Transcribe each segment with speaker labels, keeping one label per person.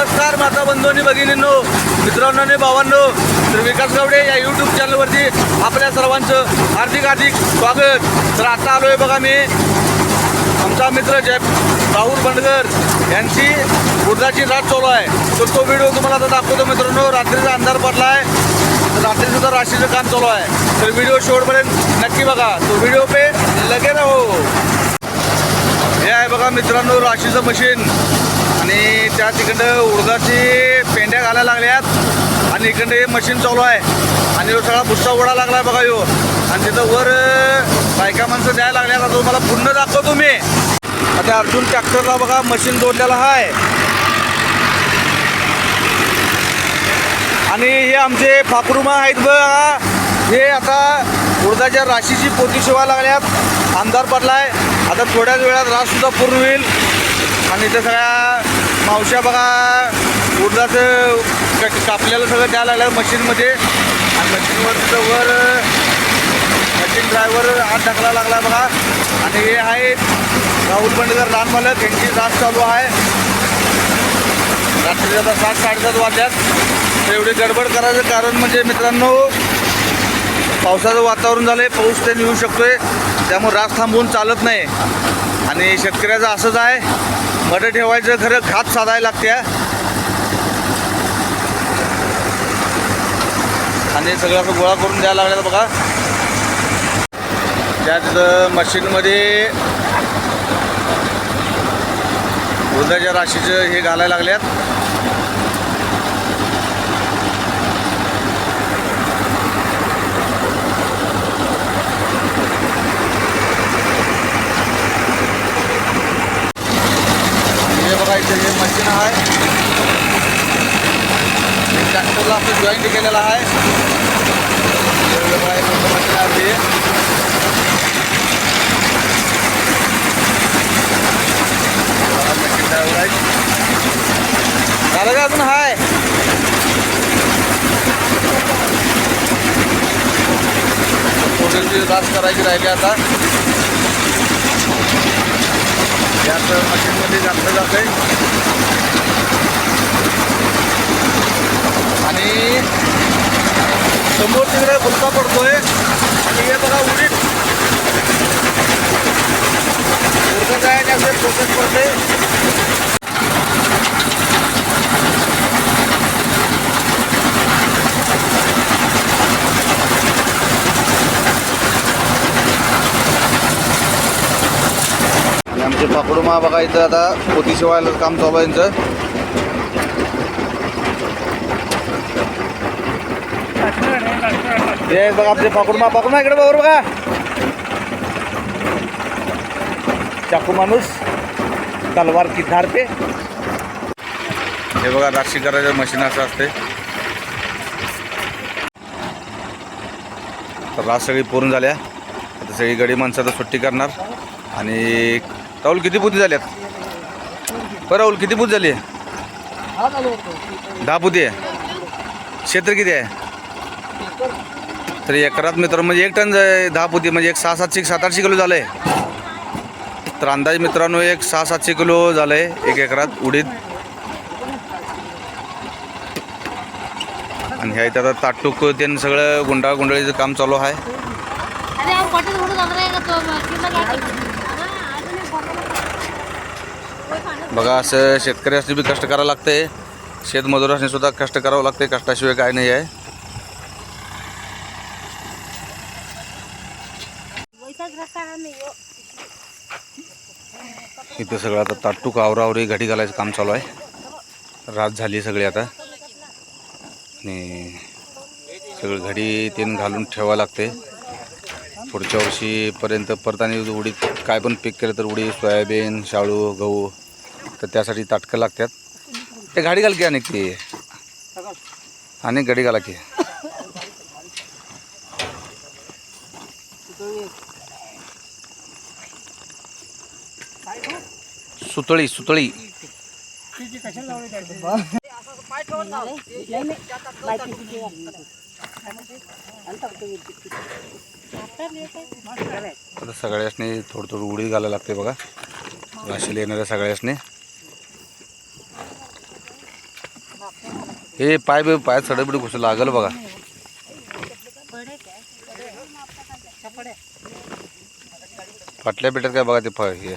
Speaker 1: नमस्कार माता बंधूंनी भगिनींनो मित्रांनो आणि भावांनो. तर विकास गावडे या यूट्यूब चॅनलवरती आपल्या सर्वांचं हार्दिक हार्दिक स्वागत. तर आता आलो आहे बघा मी. आमचा मित्र जय राहुल बंडगर यांची बुर्धाची रात चालू आहे. तर तो व्हिडिओ तुम्हाला आता दाखवतो मित्रांनो. रात्रीचा अंधार पडला आहे तर राशीचं काम चालू आहे. तर व्हिडिओ शेवटपर्यंत नक्की बघा. तो व्हिडिओ पे लगे राहो. हे आहे बघा मित्रांनो राशीचं मशीन आणि त्या तिकडं उडदाची पेंड्या घालायला लागल्यात. आणि इकडं हे मशीन चालू आहे. आणि तो सगळा भुस्सा ओढा आहे बघा येऊ आणि तिथं वर बायका माणसं द्यायला लागल्यात आता तुम्हाला पुन्हा दाखवतो मी. आता अर्जुन ट्रॅक्टरला बघा मशीन जोडलेला आहे. आणि हे आमचे फापरुमा आहेत बघा. हे आता उडदाच्या राशीची पोती शिवा लागल्यात. अंधार आहे आता थोड्याच वेळात रास सुद्धा पूर्ण होईल. आणि त्या सगळ्या मावश्या बघा उडदाचं क- कापलेलं सगळं द्यायला लागलं मशीनमध्ये. आणि मशीनवरचं वर मशीन ड्रायव्हर हात ढकला लागला बघा. आणि हे आहे राहुल बंडकर लहान मालक यांची रास चालू आहे. रात्री आता सात साडेसात वाजल्यात. तर एवढी गडबड करायचं कारण म्हणजे मित्रांनो पावसाचं वातावरण झालं आहे पाऊस ते येऊ शकतोय. त्यामुळे रास थांबवून चालत नाही. आणि शेतकऱ्याचं असंच आहे. मड ठेवायचं खरं खात साधायला लागते आणि सगळं असं गोळा करून द्यायला लागल्यात बघा. त्या तिथं मशीनमध्ये उर्जाच्या राशीचं हे घालायला लागल्यात हे बघा इथे हे मशीन आहे हे ट्रॅक्टरला आपण जॉईंट केलेलं आहे हे बघा हे मोठं मशीन आहे ते. बघा मशीन driver आहे. झालं का अजून हाय टोटलची रास करायची राहिली आता यात मशीनमध्ये घातलं जात आहे आणि समोर तिकडे फुलका पडतोय. आणि हे बघा उडीत उडकं जायचे असे प्रोसेस पडते आमचे पाकडोमा बघा इथं आता पोती शिवायला काम चालू आहे यांचं हे बघा आपले पाकडोमा पाकडोमा इकडे बरोबर बघा चाकू माणूस तलवार की धार पे. हे बघा राक्षी करायचं मशीन असं असते. तर रास सगळी पूर्ण झाल्या. आता सगळी गडी माणसं आता सुट्टी करणार. आणि राहुल किती पुती झाल्यात? बरं राहुल किती पुती झाली? दहा पुती आहे. क्षेत्र किती आहे? तर एकरात मित्र म्हणजे एक टन जा- दहा पुती म्हणजे एक सहा सातशे सात आठशे किलो झालं आहे तर अंदाज मित्रांनो एक सहा सातशे किलो झालं आहे एक एकरात उडीद. आणि ह्या इथं आता ताटूक त्यांनी सगळं गुंडा गुंडळीचं काम चालू आहे.
Speaker 2: तो?
Speaker 1: बघा असं शेतकरी असणे बी कष्ट करावं लागते शेतमजूर असणे सुद्धा कष्ट करावं लागते कष्टाशिवाय काय नाही आहे
Speaker 2: वैसाच रस्ता नाही हो
Speaker 1: इथं सगळं आता ताटूक आवरावरी घडी घालायचं काम चालू आहे. रात झाली सगळी आता. आणि सगळं घडी तेन घालून ठेवावं लागते पुढच्या वर्षीपर्यंत परत आणि उडीत काय पण पीक केलं तर उडी सोयाबीन शाळू गहू तर त्यासाठी ताटकं लागतात. ते गाडी घाल की अनेक ती. अनेक गाडी घाला की. सुतळी सुतळी. आता सगळ्यासने थोडं थोडं उडी घालायला लागते बघा. राशीला येणाऱ्या सगळ्यासने. हे पाय बे पाय चढबिड घुस लागल बघा. फाटल्या पेट्यात काय बघा ते फळ हे.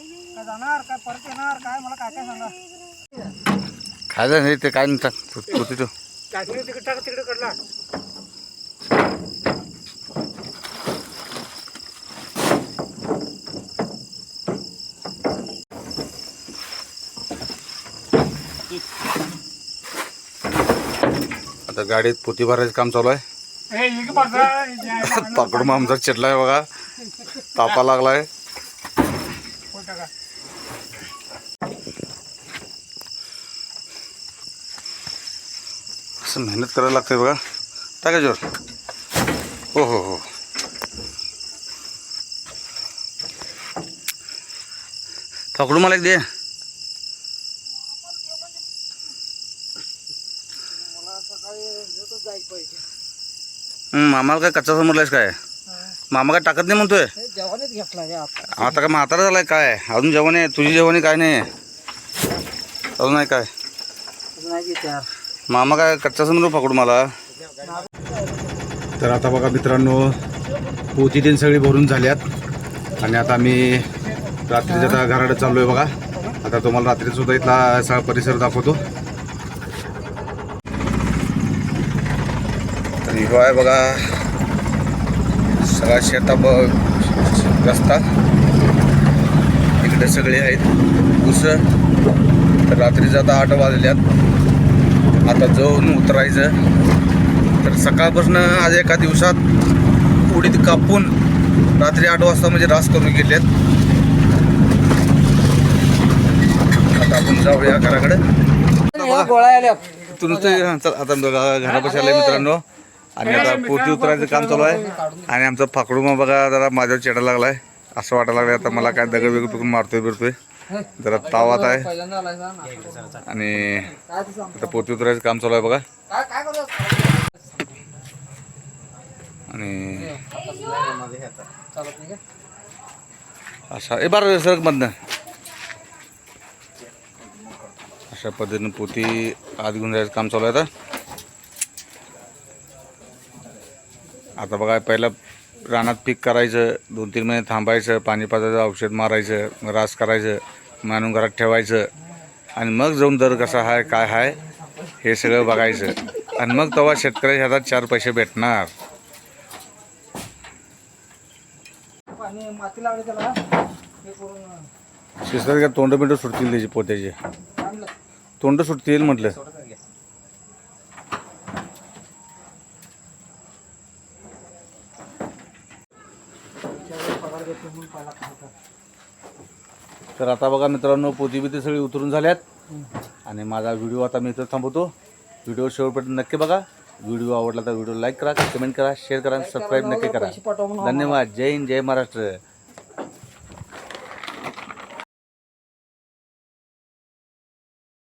Speaker 3: काय जाणार काय परत येणार काय मला काय काय सांगा?
Speaker 1: नाही ते काय नाही पोती तो
Speaker 3: टाकली तिकडे टाक तिकडे कडला
Speaker 1: आता गाडीत पोती भरायचं काम चालू आहे. पाकडू मग आमचा चिडलाय बघा. तापा लागलाय. असं मेहनत करायला लागते बघा. टाका जोर. हो हो हो. पकडू मला एक दे. मामाला काय कच्चा समजलायस काय? मामा काय टाकत नाही म्हणतोय?
Speaker 3: आता.
Speaker 1: काय म्हातारा झालाय काय? अजून जेवण आहे तुझी जेवण आहे काय नाही? अजून नाही काय मामा काय कच्चा समजू पकडू मला. तर आता बघा मित्रांनो पोती तीन सगळी भरून झाल्यात. आणि आता आम्ही रात्रीच्या आता घराकडे चाललोय बघा. आता तुम्हाला रात्री सुद्धा इथला सगळा परिसर दाखवतो. तर ह्यो आहे बघा. सगळा शेता बघ रस्ता. इकडे सगळे आहेत. ऊस तर रात्रीचं आता आठ वाजल्यात. आता जाऊन उतरायचं. तर सकाळपासून आज एका दिवसात उडीद कापून रात्री आठ वाजता म्हणजे रास करून गेलेत आता आपण जाऊया घराकडे. आता घरापाशी आले मित्रांनो. आणि आता पोती उतरायचं काम चालू आहे. आणि आमचा फाकडू मग बघा जरा माझ्यावर चेडा लागलाय. असं वाटायला लागलं आता मला काय दगड वेगळं पिकून मारतोय बिरतोय. जरा तावात आहे. आणि आता पोती उतरायचं काम चालू आहे बघा. आणि असा ए बार सरक मधनं. अशा पद्धतीनं पोती आत घेऊन जायचं काम चालू आहे आता बघा पहिला रानात पीक करायचं दोन तीन महिने थांबायचं पाणी पाजायचं औषध मारायचं रास करायचं आणून घरात ठेवायचं. आणि मग जाऊन दर कसा आहे काय आहे हे सगळं बघायचं. आणि मग तेव्हा शेतकऱ्याच्या हातात चार पैसे भेटणार.
Speaker 3: हे
Speaker 1: शिस्तर का तोंड बिंड सुटतील त्याची पोत्याची? तोंड सुटतील म्हटलं
Speaker 3: पगार घेतो म्हणून पहिला खातात
Speaker 1: तर आता बघा मित्रांनो पोती बिती सगळी उतरून झाल्यात. आणि माझा व्हिडिओ आता मी इथं थांबवतो. व्हिडिओ शेवटपर्यंत नक्की बघा. व्हिडिओ आवडला तर व्हिडिओ लाईक करा कमेंट करा शेअर करा सबस्क्राईब नक्की करा. धन्यवाद. जय हिंद जय महाराष्ट्र.